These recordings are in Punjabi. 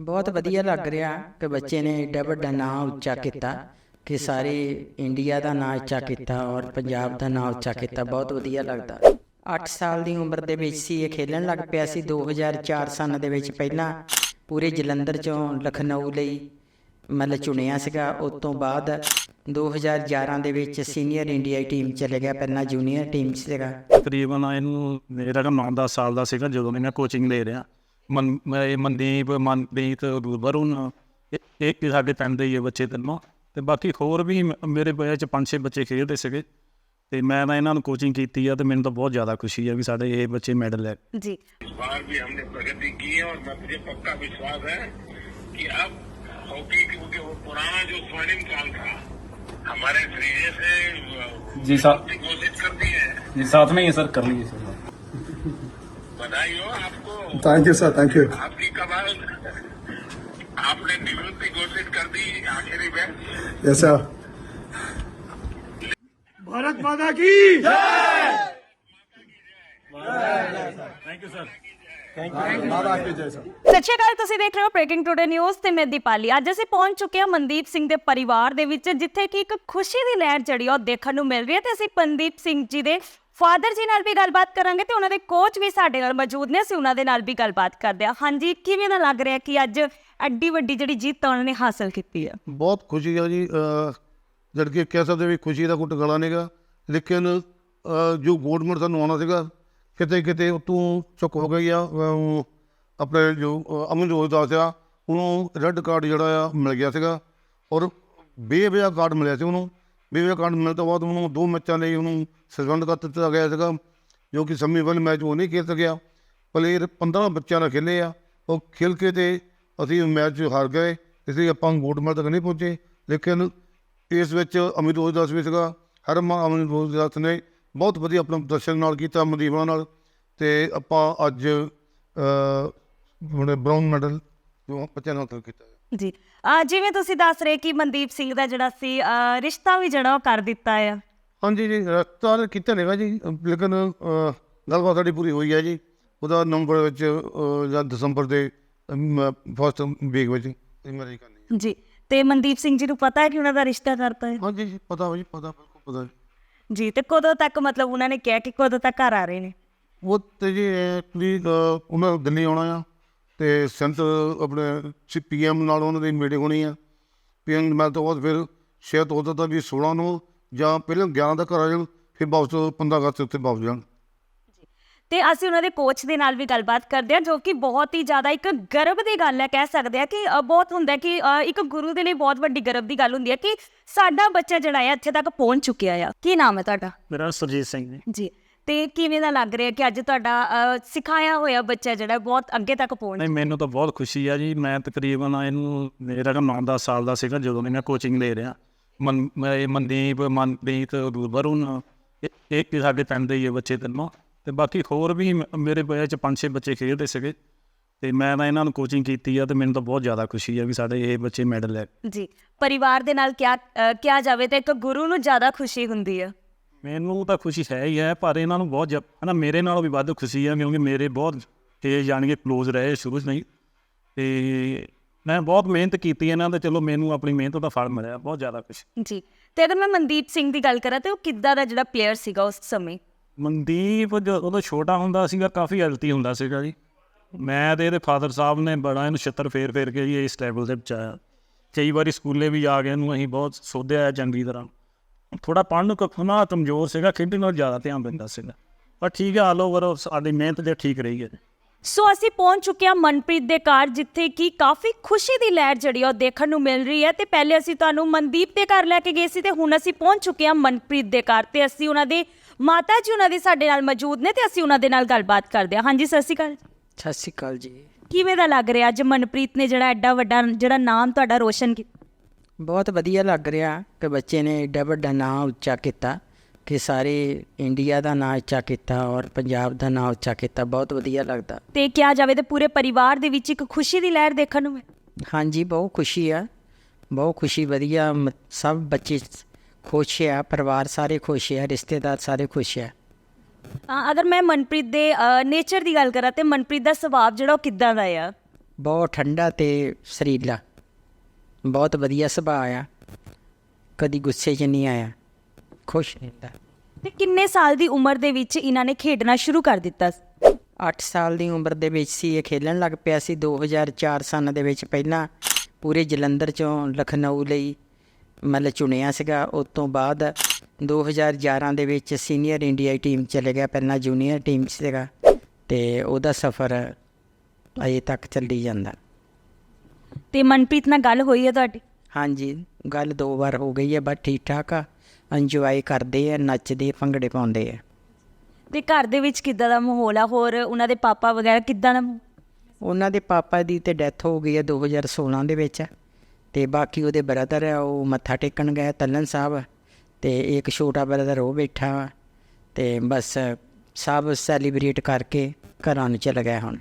ਬਹੁਤ ਵਧੀਆ ਲੱਗ ਰਿਹਾ ਕਿ ਬੱਚੇ ਨੇ ਏਡਾ ਵੱਡਾ ਨਾਮ ਉੱਚਾ ਕੀਤਾ ਕਿ ਸਾਰੇ ਇੰਡੀਆ ਦਾ ਨਾਮ ਉੱਚਾ ਕੀਤਾ ਔਰ ਪੰਜਾਬ ਦਾ ਨਾਮ ਉੱਚਾ ਕੀਤਾ। ਬਹੁਤ ਵਧੀਆ ਲੱਗਦਾ। 8 ਸਾਲ ਦੀ ਉਮਰ ਦੇ ਵਿੱਚ ਸੀ ਇਹ ਖੇਲਣ ਲੱਗ ਪਿਆ ਸੀ। 2004 ਸਨ ਦੇ ਵਿੱਚ ਪਹਿਲਾਂ ਪੂਰੇ ਜਲੰਧਰ ਚੋਂ ਲਖਨਊ ਲਈ ਮਤਲਬ ਚੁਣਿਆ ਸੀਗਾ। ਉਸ ਤੋਂ ਬਾਅਦ 2011 ਦੇ ਵਿੱਚ ਸੀਨੀਅਰ ਇੰਡੀਆ ਟੀਮ ਚਲੇ ਗਿਆ। ਪਹਿਲਾਂ ਜੂਨੀਅਰ ਟੀਮ 'ਚ ਸੀਗਾ। ਤਕਰੀਬਨ ਇਹਨੂੰ ਮੇਰਾ ਤਾਂ 9-10 ਸਾਲ ਦਾ ਸੀਗਾ ਜਦੋਂ ਮੈਂ ਕੋਚਿੰਗ ਲੈ ਰਿਹਾ। ਮਨ ਮੈਂ ਇਹ ਮਨਦੀਪ ਮਨਪ੍ਰੀਤ ਵਰੁਣ ਇਹ ਇਹ ਕਿ ਸਾਡੇ ਪਿੰਡ ਦੇ ਹੀ ਆ ਬੱਚੇ ਤਿੰਨੋਂ ਤੇ ਬਾਕੀ ਹੋਰ ਵੀ ਮ- ਮੇਰੇ ਬੈਚ ਚ ਪੰਜ ਛੇ ਬੱਚੇ ਖੇਡਦੇ ਸੀਗੇ ਤੇ ਮੈਂ ਤਾਂ ਇਹਨਾਂ ਨੂੰ ਕੋਚਿੰਗ ਕੀਤੀ ਆ ਤੇ ਮੈਨੂੰ ਤਾਂ ਬਹੁਤ ਜ਼ਿਆਦਾ ਖੁਸ਼ੀ ਆ ਵੀ ਸਾਡੇ ਇਹ ਬੱਚੇ ਮੈਡਲ ਲੈ ਜੀ इस बार भी हमने प्रगति की है और मैं- मुझे पक्का विश्वास है कि अब हॉकी क्योंकि वो पुराना जो स्वर्णिम काल था हमारे श्रीजे से जी साहब निवृत्ति घोषित कर दी है जी साथ में ही सर कर लीजिए सर बधाई हो आपको thank you sir thank you आपकी कमाल आपने निवृत्ति घोषित कर दी आखिरी में yes sir thank you sir माता की जय सर ਸਤਿ ਸ਼੍ਰੀ ਅਕਾਲ ਤੁਸੀਂ ਦੇਖ ਰਹੇ ਹੋ ਬ੍ਰੇਕਿੰਗ ਟੂਡੇ ਨਿਊਜ਼ ਤੇ ਮੈਂ ਦੀਪਾਲੀ ਅੱਜ ਅਸੀਂ ਪਹੁੰਚ ਚੁੱਕੇ ਹਾਂ ਮਨਦੀਪ ਸਿੰਘ ਦੇ ਪਰਿਵਾਰ ਦੇ ਵਿੱਚ ਜਿੱਥੇ ਕਿ ਇੱਕ ਖੁਸ਼ੀ ਦੀ ਲਹਿਰ ਜਿਹੜੀ ਆ ਉਹ ਦੇਖਣ ਨੂੰ ਮਿਲ ਰਹੀ ਹੈ ਤੇ ਅਸੀਂ ਮਨਦੀਪ ਸਿੰਘ ਜੀ ਦੇ ਫਾਦਰ ਜੀ ਨਾਲ ਵੀ ਗੱਲਬਾਤ ਕਰਾਂਗੇ ਤੇ ਉਹਨਾਂ ਦੇ ਕੋਚ ਵੀ ਸਾਡੇ ਨਾਲ ਮੌਜੂਦ ਨੇ। ਅਸੀਂ ਉਹਨਾਂ ਦੇ ਨਾਲ ਵੀ ਗੱਲਬਾਤ ਕਰਦੇ ਹਾਂ। ਹਾਂਜੀ ਕਿਵੇਂ ਦਾ ਲੱਗ ਰਿਹਾ ਕਿ ਅੱਜ ਐਡੀ ਵੱਡੀ ਜਿਹੜੀ ਜਿੱਤ ਉਹਨਾਂ ਨੇ ਹਾਸਲ ਕੀਤੀ ਹੈ ਬਹੁਤ ਖੁਸ਼ੀ ਆ ਜੀ ਅ, ਜਦ ਕਿ ਕਹਿ ਸਕਦੇ ਵੀ ਖੁਸ਼ੀ ਦਾ ਕੋਈ ਟਿਕਾਣਾ ਨਹੀਂਗਾ ਲੇਕਿਨ ਜੋ ਗੋਲਡ ਸਾਨੂੰ ਆਉਣਾ ਸੀਗਾ ਕਿਤੇ ਕਿਤੇ ਉਤੋਂ ਚੁੱਕ ਹੋ ਗਈ ਆ। ਆਪਣੇ ਜੋ ਅ, ਅਮਨਜੋਤ ਦਾ ਸੀਗਾ ਉਹਨੂੰ ਰੈੱਡ ਕਾਰਡ ਜਿਹੜਾ ਆ ਮਿਲ ਗਿਆ ਸੀਗਾ। ਔਰ ਬੇਵਜ੍ਹਾ ਕਾਰਡ ਮਿਲਿਆ ਸੀ ਉਹਨੂੰ। ਬੇਵਜ੍ਹਾ ਮਿਲਣ ਤੋਂ ਬਾਅਦ ਉਹਨੂੰ ਦੋ ਮੈਚਾਂ ਲਈ ਉਹਨੂੰ ਸਸਪੈਂਡ ਕਰ ਦਿੱਤਾ ਗਿਆ ਸੀਗਾ, ਜੋ ਕਿ ਸੈਮੀਫਾਈਨਲ ਮੈਚ ਉਹ ਨਹੀਂ ਖੇਡ ਸਕਿਆ। ਪਲੇਅਰ 15 ਬੱਚਿਆਂ ਨਾਲ ਖੇਲੇ ਆ। ਉਹ ਖੇਲ ਕੇ ਤੇ ਅਸੀਂ ਮੈਚ ਹਾਰ ਗਏ, ਇਸ ਲਈ ਆਪਾਂ ਗੋਲਡ ਮੈਡਲ ਤੱਕ ਨਹੀਂ ਪਹੁੰਚੇ। ਲੇਕਿਨ ਇਸ ਵਿੱਚ ਅਮਿਤ ਰੋਜਦਾਸ ਵੀ ਸੀਗਾ ਹਰਮਨ ਅਮਿਤ ਰੋਜਦਾਸ ਨੇ ਬਹੁਤ ਵਧੀਆ ਆਪਣਾ ਪ੍ਰਦਰਸ਼ਨ ਨਾਲ ਕੀਤਾ ਮਨਦੀਪਾਂ ਨਾਲ। ਤੇ ਆਪਾਂ ਅੱਜ ਅ ਹੁਣ ਮੈਡਲ ਜੋ ਬੱਚਿਆਂ ਨਾਲ ਕੀਤਾ। ਜੀ। ਅਹ ਜਿਵੇਂ ਤੁਸੀਂ ਦੱਸ ਰਹੇ ਕਿ ਮਨਦੀਪ ਸਿੰਘ ਦਾ ਜਿਹੜਾ ਸੀ ਅਹ ਰਿਸ਼ਤਾ ਵੀ ਜਿਹੜਾ ਉਹ ਕਰ ਦਿੱਤਾ ਆ। ਹਾਂਜੀ ਜੀ ਰਸਤਾ ਤਾਂ ਕੀਤਾ ਨਹੀਂਗਾ ਜੀ ਲੇਕਿਨ ਅ, ਗੱਲਬਾਤ ਸਾਡੀ ਪੂਰੀ ਹੋਈ ਹੈ ਜੀ। ਉਹਦਾ ਨੰਬਰ ਵਿੱਚ ਅ, ਜਾਂ ਦਸੰਬਰ ਦੇ ਫਸਟ ਵੀਕ ਵਿੱਚ ਮੈਰਿਜ ਕਰਨੀ ਹੈ ਜੀ ਤੇ ਮਨਦੀਪ ਸਿੰਘ ਜੀ ਨੂੰ ਪਤਾ ਹੈ ਕਿ ਉਹਨਾਂ ਦਾ ਰਿਸ਼ਤਾ ਕਰਤਾ ਹੈ? ਹਾਂਜੀ ਜੀ ਪਤਾ ਵਾ ਜੀ ਪਤਾ ਬਿਲਕੁਲ ਪਤਾ ਜੀ। ਜੀ ਤੇ ਕਦੋਂ ਤੱਕ ਮਤਲਬ ਉਹਨਾਂ ਨੇ ਕਿਹਾ ਕਿ ਕਦੋਂ ਤੱਕ ਘਰ ਆ ਰਹੇ ਨੇ? ਉਹ ਤੇ ਜੀ ਐਕਚੁਅਲੀ ਉਹਨਾਂ ਨੂੰ ਦਿੱਲੀ ਆਉਣਾ ਆ। ਤੇ ਸੰਤ ਆਪਣੇ ਪੀਐਮ ਨਾਲ ਉਹਨਾਂ ਦੀ ਮੀਟਿੰਗ ਹੋਣੀ ਆ। ਪੀਐਮ ਨਾਲ ਤੋਂ ਬਾਅਦ ਫਿਰ ਸ਼ਾਇਦ ਉਦੋਂ ਤਾਂ ਵੀ 16 ਨੂੰ ਜਾਂ ਪਹਿਲਾਂ 11 ਤੱਕ ਆ ਜਾਣ ਫਿਰ ਵਾਪਸ 15 ਅਗਸਤ ਉੱਤੇ ਵਾਪਸ ਜਾਣ। ਤੇ ਅਸੀਂ ਉਹਨਾਂ ਦੇ ਕੋਚ ਦੇ ਨਾਲ ਵੀ ਗੱਲਬਾਤ ਕਰਦੇ ਹਾਂ ਜੋ ਕਿ ਬਹੁਤ ਹੀ ਜ਼ਿਆਦਾ ਇੱਕ ਗਰਵ ਦੀ ਗੱਲ ਹੈ ਕਹਿ ਸਕਦੇ ਆ ਕਿ ਬਹੁਤ ਹੁੰਦਾ ਹੈ ਕਿ ਇੱਕ ਗੁਰੂ ਦੇ ਲਈ ਬਹੁਤ ਵੱਡੀ ਗਰਵ ਦੀ ਗੱਲ ਹੁੰਦੀ ਹੈ ਕਿ ਸਾਡਾ ਬੱਚਾ ਜਿਹੜਾ ਹੈ ਇੱਥੇ ਤੱਕ ਪਹੁੰਚ ਚੁੱਕਿਆ ਆ। ਕੀ ਨਾਮ ਹੈ ਤੁਹਾਡਾ? ਮੇਰਾ ਸੁਰਜੀਤ ਸਿੰਘ ਜੀ ਜੀ। ਤੇ ਕਿਵੇਂ ਦਾ ਲੱਗ ਰਿਹਾ ਕਿ ਅੱਜ ਤੁਹਾਡਾ ਸਿਖਾਇਆ ਹੋਇਆ ਬੱਚਾ ਜਿਹੜਾ ਬਹੁਤ ਅੱਗੇ ਤੱਕ ਪਹੁੰਚ ਨਹੀਂ ਮੈਨੂੰ ਤਾਂ ਬਹੁਤ ਖੁਸ਼ੀ ਆ ਜੀ। ਮੈਂ ਤਕਰੀਬਨ ਇਹਨੂੰ ਮੇਰਾ ਤਾਂ 9-10 ਸਾਲ ਦਾ ਸੀਗਾ ਜਦੋਂ ਮੈਂ ਕੋਚਿੰਗ ਲੈ ਰਿਹਾ। ਮਨ ਮੈਂ ਇਹ ਮਨਦੀਪ ਮਨਪ੍ਰੀਤ ਵਰੁਣ ਇਹ ਇਹ ਸਾਡੇ ਪਿੰਡ ਦੇ ਹੀ ਆ ਬੱਚੇ ਤਿੰਨੋਂ। ਤੇ ਬਾਕੀ ਹੋਰ ਵੀ ਮ- ਮੇਰੇ ਬੈਚ ਚ ਪੰਜ ਛੇ ਬੱਚੇ ਖੇਡਦੇ ਸੀਗੇ। ਤੇ ਮੈਂ ਤਾਂ ਇਹਨਾਂ ਨੂੰ ਕੋਚਿੰਗ ਕੀਤੀ ਆ ਤੇ ਮੈਨੂੰ ਤਾਂ ਬਹੁਤ ਜ਼ਿਆਦਾ ਖੁਸ਼ੀ ਆ ਵੀ ਸਾਡੇ ਇਹ ਬੱਚੇ ਮੈਡਲ ਲੈ ਜੀ ਪਰਿਵਾਰ ਦੇ ਨਾਲ ਕਿਆ ਅ, ਕਿਆ ਜਾਵੇ ਤੇ ਇੱਕ ਗੁਰੂ ਨੂੰ ਜ਼ਿਆਦਾ ਖੁਸ਼ੀ ਹੁੰਦੀ ਹੈ ਮੈਨੂੰ ਤਾਂ ਖੁਸ਼ੀ ਹੈ ਹੀ ਹੈ ਪਰ ਇਹਨਾਂ ਨੂੰ ਬਹੁਤ ਜ- ਹਨਾ ਮੇਰੇ ਨਾਲੋਂ ਵੀ ਵੱਧ ਖੁਸ਼ੀ ਆ ਕਿਉਂਕਿ ਮੇਰੇ ਬਹੁਤ ਇਹ ਜਾਣਗੇ ਕਲੋਜ਼ ਰਹੇ ਸ਼ੁਰੂ ਤੋਂ ਹੀ। ਤੇ ਮੈਂ ਬਹੁਤ ਮਿਹਨਤ ਕੀਤੀ ਇਹਨਾਂ ਤੇ ਚਲੋ ਮੈਨੂੰ ਆਪਣੀ ਮਿਹਨਤ ਦਾ ਫਲ ਮਿਲਿਆ ਬਹੁਤ ਜ਼ਿਆਦਾ ਖੁਸ਼ੀ। ਜੀ ਤੇ ਅਗਰ ਮੈਂ ਮਨਦੀਪ ਸਿੰਘ ਦੀ ਗੱਲ ਕਰਾਂ ਤੇ ਉਹ ਕਿੱਦਾਂ ਦਾ ਜਿਹੜਾ ਪਲੇਅਰ ਸੀਗਾ ਉਸ ਸਮੇਂ? ਮਨਦੀਪ ਜਦੋਂ ਛੋਟਾ ਹੁੰਦਾ ਸੀਗਾ ਕਾਫੀ ਅਲਤੀ ਹੁੰਦਾ ਸੀਗਾ ਜੀ। ਮੈਂ ਤੇ ਇਹਦੇ ਫਾਦਰ ਸਾਹਿਬ ਨੇ ਬੜਾ ਇਹਨੂੰ ਛਿੱਤਰ ਫੇਰ ਫੇਰ ਕੇ ਜੀ ਇਸ ਲੈਵਲ ਤੇ ਪਹੁੰਚਾਇਆ ਕਈ ਵਾਰੀ ਸਕੂਲੇ ਵੀ ਆ ਗਏ ਇਹਨੂੰ ਅਸੀਂ ਬਹੁਤ ਸੋਧਿਆ ਚੰਗੀ ਤਰ੍ਹਾਂ। ਥੋੜਾ ਪੜ੍ਹਨ ਨੂੰ ਕਖਣਾ ਕਮਜ਼ੋਰ ਸੀਗਾ ਖੇਡਣ ਨਾਲ ਜ਼ਿਆਦਾ ਧਿਆਨ ਦਿੰਦਾ ਸੀਗਾ। ਪਰ ਠੀਕ ਹੈ ਆਲ ਓਵਰ ਸਾਡੀ ਮਿਹਨਤ ਤੇ ਠੀਕ ਰਹੀ ਹੈ। ਸੋ ਅਸੀਂ ਪਹੁੰਚ ਚੁੱਕੇ ਹਾਂ ਮਨਪ੍ਰੀਤ ਦੇ ਘਰ ਜਿੱਥੇ ਕਿ ਕਾਫੀ ਖੁਸ਼ੀ ਦੀ ਲਹਿਰ ਜਿਹੜੀ ਆ ਉਹ ਦੇਖਣ ਨੂੰ ਮਿਲ ਰਹੀ ਹੈ। ਤੇ ਪਹਿਲੇ ਅਸੀਂ ਤੁਹਾਨੂੰ ਮਨਦੀਪ ਦੇ ਘਰ ਲੈ ਕੇ ਗਏ ਸੀ ਤੇ ਹੁਣ ਅਸੀਂ ਪਹੁੰਚ ਚੁੱਕੇ ਹਾਂ ਮਨਪ੍ਰੀਤ ਦੇ ਘਰ ਤੇ। ਅਸੀਂ ਉਹਨਾਂ ਦੇ ਮਾਤਾ ਜੀ ਉਹਨਾਂ ਦੇ ਸਾਡੇ ਨਾਲ ਮੌਜੂਦ ਨੇ ਤੇ ਅਸੀਂ ਉਹਨਾਂ ਦੇ ਨਾਲ ਗੱਲਬਾਤ ਕਰਦੇ ਹਾਂ। ਹਾਂਜੀ ਸਤਿ ਸ਼੍ਰੀ ਅਕਾਲ ਸਤਿ ਸ਼੍ਰੀ ਅਕਾਲ ਜੀ। ਕਿਵੇਂ ਦਾ ਲੱਗ ਰਿਹਾ ਅੱਜ ਮਨਪ੍ਰੀਤ ਨੇ ਜਿਹੜਾ ਐਡਾ ਵੱਡਾ ਜਿਹੜਾ ਨਾਮ ਤੁਹਾਡਾ ਰੋਸ਼ਨ ਕੀਤਾ? ਬਹੁਤ ਵਧੀਆ ਲੱਗ ਰਿਹਾ ਕਿ ਬੱਚੇ ਨੇ ਏਡਾ ਵੱਡਾ ਨਾਮ ਉੱਚਾ ਕੀਤਾ ਕਿ ਸਾਰੇ ਇੰਡੀਆ ਦਾ ਨਾਮ ਉੱਚਾ ਕੀਤਾ ਔਰ ਪੰਜਾਬ ਦਾ ਨਾਮ ਉੱਚਾ ਕੀਤਾ ਬਹੁਤ ਵਧੀਆ ਲੱਗਦਾ। ਤੇ ਕਿਹਾ ਜਾਵੇ ਤੇ ਪੂਰੇ ਪਰਿਵਾਰ ਦੇ ਵਿੱਚ ਇੱਕ ਖੁਸ਼ੀ ਦੀ ਲਹਿਰ ਦੇਖਣ ਨੂੰ ਮਿਲ ਹਾਂਜੀ ਬਹੁਤ ਖੁਸ਼ੀ ਆ ਬਹੁਤ ਖੁਸ਼ੀ ਵਧੀਆ ਸਭ ਬੱਚੇ ਖੁਸ਼ ਆ ਪਰਿਵਾਰ ਸਾਰੇ ਖੁਸ਼ ਆ ਰਿਸ਼ਤੇਦਾਰ ਸਾਰੇ ਖੁਸ਼ ਆ। ਅਗਰ ਮੈਂ ਮਨਪ੍ਰੀਤ ਦੇ ਨੇਚਰ ਦੀ ਗੱਲ ਕਰਾਂ ਤੇ ਮਨਪ੍ਰੀਤ ਦਾ ਸੁਭਾਅ ਜਿਹੜਾ ਉਹ ਕਿੱਦਾਂ ਦਾ ਆ? ਬਹੁਤ ਠੰਡਾ ਤੇ ਸਰੀਲਾ। ਬਹੁਤ ਵਧੀਆ ਸੁਭਾਅ ਆ। ਕਦੀ ਗੁੱਸੇ 'ਚ ਨਹੀਂ ਆਇਆ। ਖੁਸ਼ ਰਹਿੰਦਾ। ਤੇ ਕਿੰਨੇ ਸਾਲ ਦੀ ਉਮਰ ਦੇ ਵਿੱਚ ਇਹਨਾਂ ਨੇ ਖੇਡਣਾ ਸ਼ੁਰੂ ਕਰ ਦਿੱਤਾ 8 ਸਾਲ ਦੀ ਉਮਰ ਦੇ ਵਿੱਚ ਸੀ ਇਹ ਖੇਲਣ ਲੱਗ ਪਿਆ ਸੀ। 2004 ਸਨ ਦੇ ਵਿੱਚ ਪਹਿਲਾਂ ਪੂਰੇ ਜਲੰਧਰ ਚੋਂ ਲਖਨਊ ਲਈ ਮਤਲਬ ਚੁਣਿਆ ਸੀਗਾ। ਉਸ ਤੋਂ ਬਾਅਦ 2011 ਦੇ ਵਿੱਚ ਸੀਨੀਅਰ ਇੰਡੀਆ ਟੀਮ ਚਲੇ ਗਿਆ ਪਹਿਲਾਂ ਜੂਨੀਅਰ ਟੀਮ 'ਚ ਸੀਗਾ। ਤੇ ਉਹਦਾ ਸਫ਼ਰ ਅਜੇ ਤੱਕ ਚੱਲੀ ਜਾਂਦਾ। ਤੇ ਮਨਪ੍ਰੀਤ ਨਾਲ ਗੱਲ ਹੋਈ ਹੈ ਤੁਹਾਡੀ? ਹਾਂਜੀ ਗੱਲ ਦੋ ਵਾਰ ਹੋ ਗਈ ਹੈ ਬਸ ਠੀਕ ਠਾਕ ਆ। ਇੰਜੋਏ ਕਰਦੇ ਆ ਨੱਚਦੇ ਭੰਗੜੇ ਪਾਉਂਦੇ ਆ। ਤੇ ਘਰ ਦੇ ਵਿੱਚ ਕਿੱਦਾਂ ਦਾ ਮਾਹੌਲ ਆ? ਹੋਰ ਉਹਨਾਂ ਦੇ ਪਾਪਾ ਵਗੈਰਾ ਕਿੱਦਾਂ ਦਾ ਉਹਨਾਂ ਦੇ ਪਾਪਾ ਦੀ ਤੇ ਡੈਥ ਹੋ ਗਈ ਹੈ 2016 ਦੇ ਵਿੱਚ। ਤੇ ਬਾਕੀ ਉਹਦੇ ਬ੍ਰਦਰ ਆ ਉਹ ਮੱਥਾ ਟੇਕਣ ਗਏ ਤਲਨ ਸਾਹਿਬ। ਤੇ ਇੱਕ ਛੋਟਾ ਬ੍ਰਦਰ ਉਹ ਬੈਠਾ ਤੇ ਬਸ ਸਭ ਸੈਲੀਬ੍ਰੇਟ ਕਰਕੇ ਘਰਾਂ ਨੂੰ ਚਲੇ ਗਏ ਹੁਣ।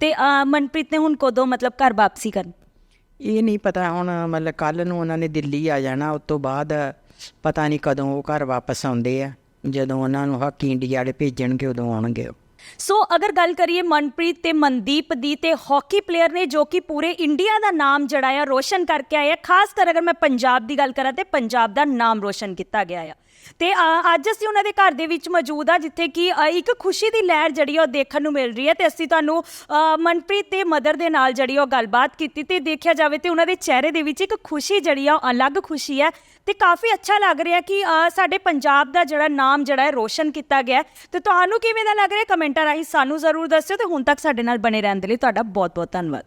ਤੇ ਅਹ, ਮਨਪ੍ਰੀਤ ਨੇ ਹੁਣ ਕਦੋਂ ਮਤਲਬ ਘਰ ਵਾਪਸੀ ਕਰਨ? ਇਹ ਨਹੀਂ ਪਤਾ ਹੁਣ ਮਤਲਬ ਕੱਲ ਨੂੰ ਉਹਨਾਂ ਨੇ ਦਿੱਲੀ ਆ ਜਾਣਾ ਉਸ ਤੋਂ ਬਾਅਦ ਪਤਾ ਨਹੀਂ ਕਦੋਂ ਉਹ ਘਰ ਵਾਪਸ ਆਉਂਦੇ ਆ। ਜਦੋਂ ਉਹਨਾਂ ਨੂੰ ਹਾਕੀ ਇੰਡੀਆ ਵਾਲੇ ਭੇਜਣਗੇ ਉਦੋਂ ਆਉਣਗੇ ਉਹ। ਸੋ ਅਗਰ ਗੱਲ ਕਰੀਏ ਮਨਪ੍ਰੀਤ ਤੇ ਮਨਦੀਪ ਦੀ ਤੇ ਹਾਕੀ ਪਲੇਅਰ ਨੇ ਜੋ ਕਿ ਪੂਰੇ ਇੰਡੀਆ ਦਾ ਨਾਮ ਜਿਹੜਾ ਆ ਰੋਸ਼ਨ ਕਰਕੇ ਆਏ ਆ। ਖਾਸ ਕਰ ਅਗਰ ਮੈਂ ਪੰਜਾਬ ਦੀ ਗੱਲ ਕਰਾਂ ਤੇ ਪੰਜਾਬ ਦਾ ਨਾਮ ਰੋਸ਼ਨ ਕੀਤਾ ਗਿਆ ਆ। ਤੇ ਅੱਜ ਅਸੀਂ ਉਹਨਾਂ ਦੇ ਘਰ ਦੇ ਵਿੱਚ ਮੌਜੂਦ ਆ, ਜਿੱਥੇ ਕਿ ਇੱਕ ਖੁਸ਼ੀ ਦੀ ਲਹਿਰ ਜਿਹੜੀ ਆ ਉਹ ਦੇਖਣ ਨੂੰ ਮਿਲ ਰਹੀ ਹੈ ਤੇ ਅਸੀਂ ਤੁਹਾਨੂੰ ਮਨਪ੍ਰੀਤ ਦੇ ਮਦਰ ਦੇ ਨਾਲ ਜਿਹੜੀ ਆ ਉਹ ਗੱਲਬਾਤ ਕੀਤੀ ਤੇ ਦੇਖਿਆ ਜਾਵੇ ਤੇ ਉਹਨਾਂ ਦੇ ਚਿਹਰੇ ਦੇ ਵਿੱਚ ਇੱਕ ਖੁਸ਼ੀ ਜਿਹੜੀ ਆ ਉਹ ਅਲੱਗ ਖੁਸ਼ੀ ਹੈ ਤੇ ਕਾਫੀ ਅੱਛਾ ਲੱਗ ਰਿਹਾ ਕਿ ਸਾਡੇ ਪੰਜਾਬ ਦਾ ਜਿਹੜਾ ਨਾਮ ਜਿਹੜਾ ਹੈ ਰੋਸ਼ਨ ਕੀਤਾ ਗਿਆ ਹੈ। ਤੇ ਤੁਹਾਨੂੰ ਕਿਵੇਂ ਦਾ ਲੱਗ ਰਿਹਾ? ਕਮੈਂਟ ਕਮੈਂਟਾਂ ਰਾਹੀਂ ਸਾਨੂੰ ਜ਼ਰੂਰ ਦੱਸਿਓ ਤੇ ਹੁਣ ਤੱਕ ਸਾਡੇ ਨਾਲ ਬਣੇ ਰਹਿਣ ਦੇ ਲਈ ਤੁਹਾਡਾ ਬਹੁਤ ਬਹੁਤ ਧੰਨਵਾਦ।